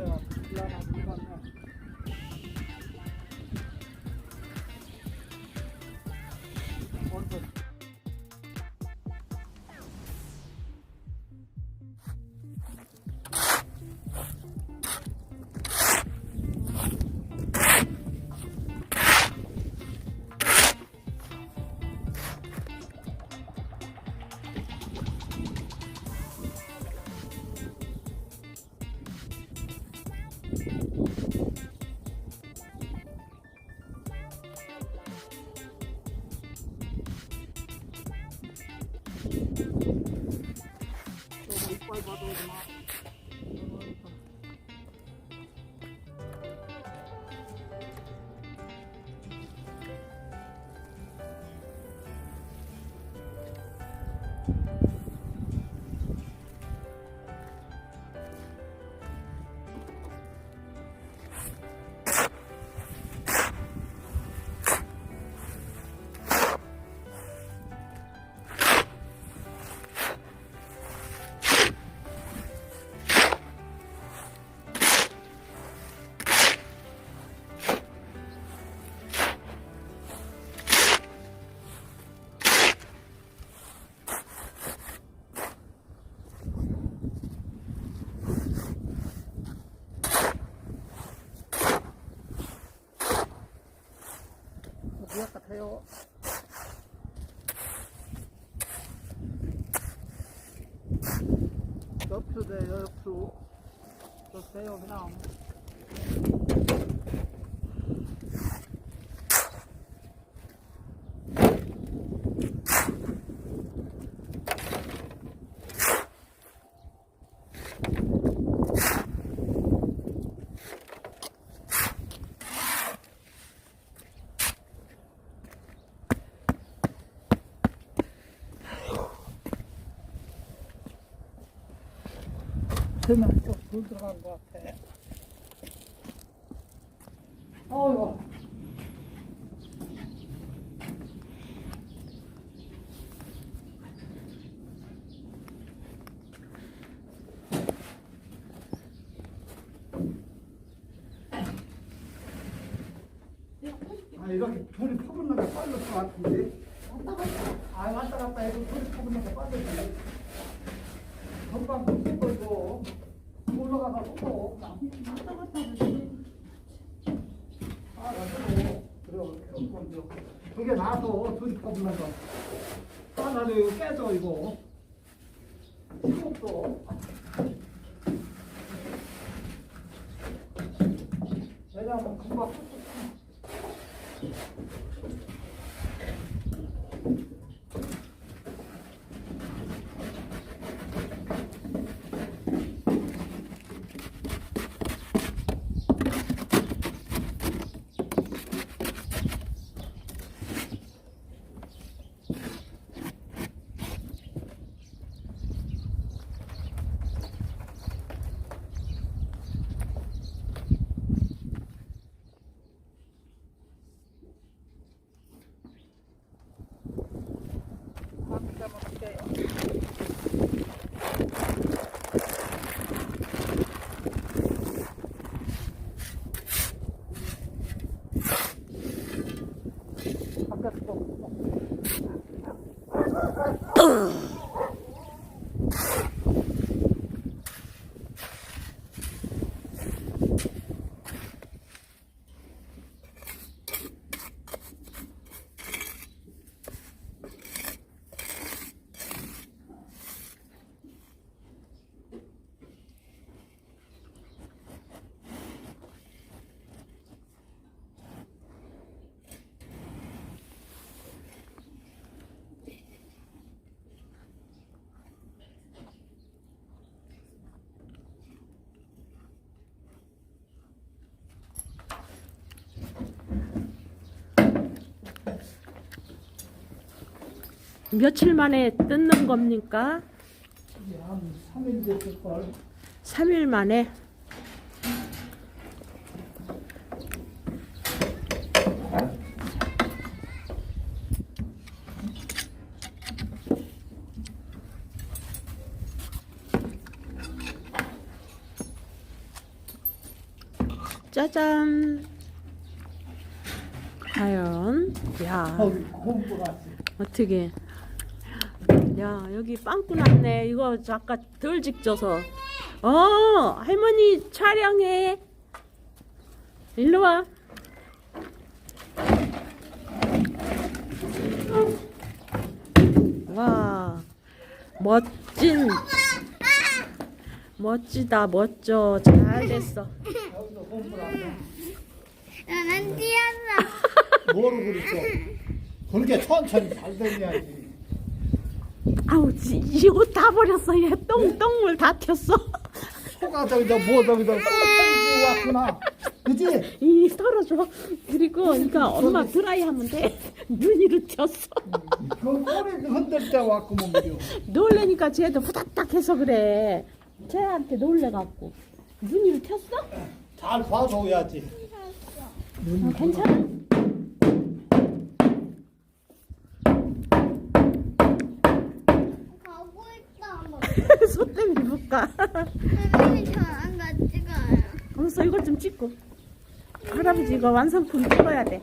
제 무역 같아요. 옆수대 옆수 좋세요 그 그러면 좀불 들어간 것 같아. 어이구. 아, 이렇게 불이 퍼붓는 게 빠질 것 같은데. 아, 왔다 갔다 해도 불이 퍼붓는 게 빠졌지. 금방 붙인 걸고 올라가서 또 왔다 갔다 하지. 아, 나도 그래, 그게 둘이 퍼붓는 거. 하나도 이거 깨져 이거. 이것도. 왜냐면 금방 며칠 만에 뜯는 겁니까? 한 3일 됐을걸. 3일 만에? 짜잔. 과연, 야, 공부하지. 어떻게. 야, 여기 빵꾸 났네. 이거 아까 덜 직져서. 어, 할머니 촬영해. 일로 와. 와, 멋진, 멋지다, 멋져. 잘 됐어. 나는 뛰었어. 뭐로 그랬어? 그렇게 천천히 잘 되냐지. 아우, 이거 다 버렸어. 얘 똥, 똥물 다 튀었어. 소가 저기다 뭐 저기다 왔구나. 그지? 이 썰어줘. 그리고 그러니까 엄마 드라이 하면 돼. 눈이로 튀었어. 그 꼬리 흔들 때 왔구먼. 놀래니까 쟤도 후닥닥 해서 그래. 쟤한테 놀래갖고. 눈이로 튀었어? 잘 봐줘야지. 어, 괜찮아? 있다. 손 때문에 못 가. 선생님이 저랑 같이 가요. 알았어, 이것 좀 찍고. 할아버지 이거 완성품 찍어야 돼.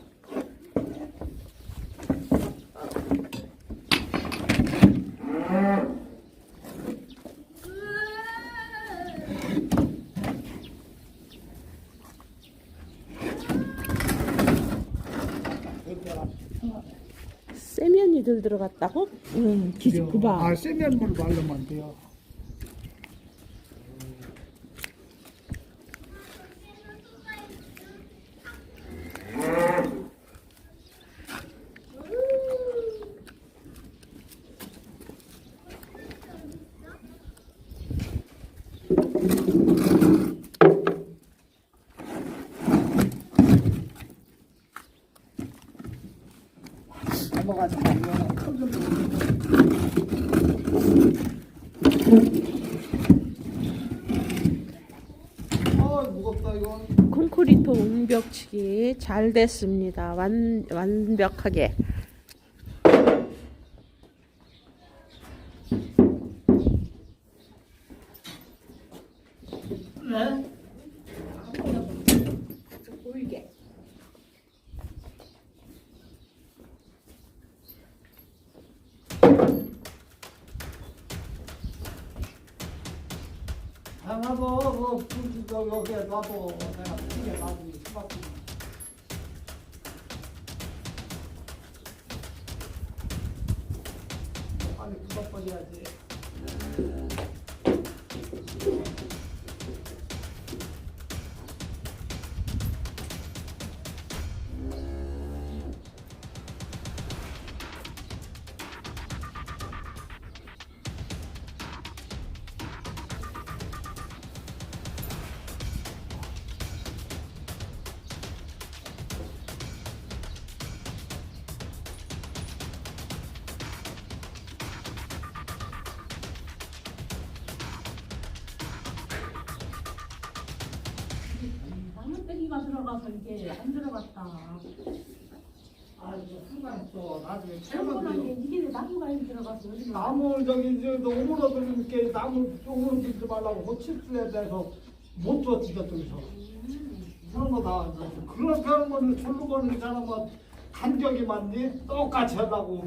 세면이들 들어갔다고? 응, 기지 그봐. 아, 세면 물 바르면 돼요. 콘크리트 옹벽치기 잘 됐습니다. 완, 완벽하게. 하나도 그 불, 저 여기에 놔도 내가 크게 놔두기 수밖에. 빨리 굳어버려야지. 나무떼기가 들어가서 이게 안 들어갔다. 아 이거 순간 또 나중에 잘못한 게 이게 나무가 안 들어가서 여기 나무 저기 이제 오므러들게 나무 오므러들지 말라고 호치수에 대해서 못 줬지 저쪽에서 그런 거다 그렇게 하는 거는 절로 거는 사람은 간격이 맞니? 똑같이 하다고.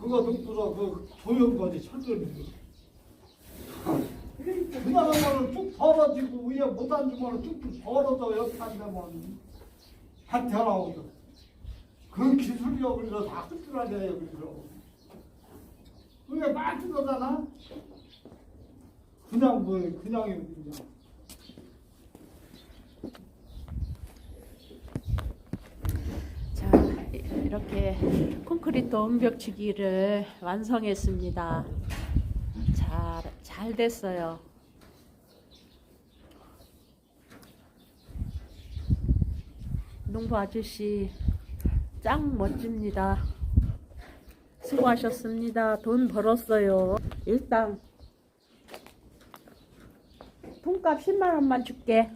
그거 듣고서 그 조연 거지 철들이 그냥 하면은 쭉 벌어지고 위에 못 앉으면 쭉쭉 벌어져 옆에 앉으면 한테 나오거든 그 여기서 다 흡수하냐 여기서 그게 맞은 거잖아. 그냥 뭐 그냥이 그냥. 자, 이렇게 콘크리트 언벽치기를 완성했습니다. 잘, 잘 됐어요. 농부 아저씨 짱 멋집니다. 수고하셨습니다. 돈 벌었어요. 일단 통값 10만 원만 줄게.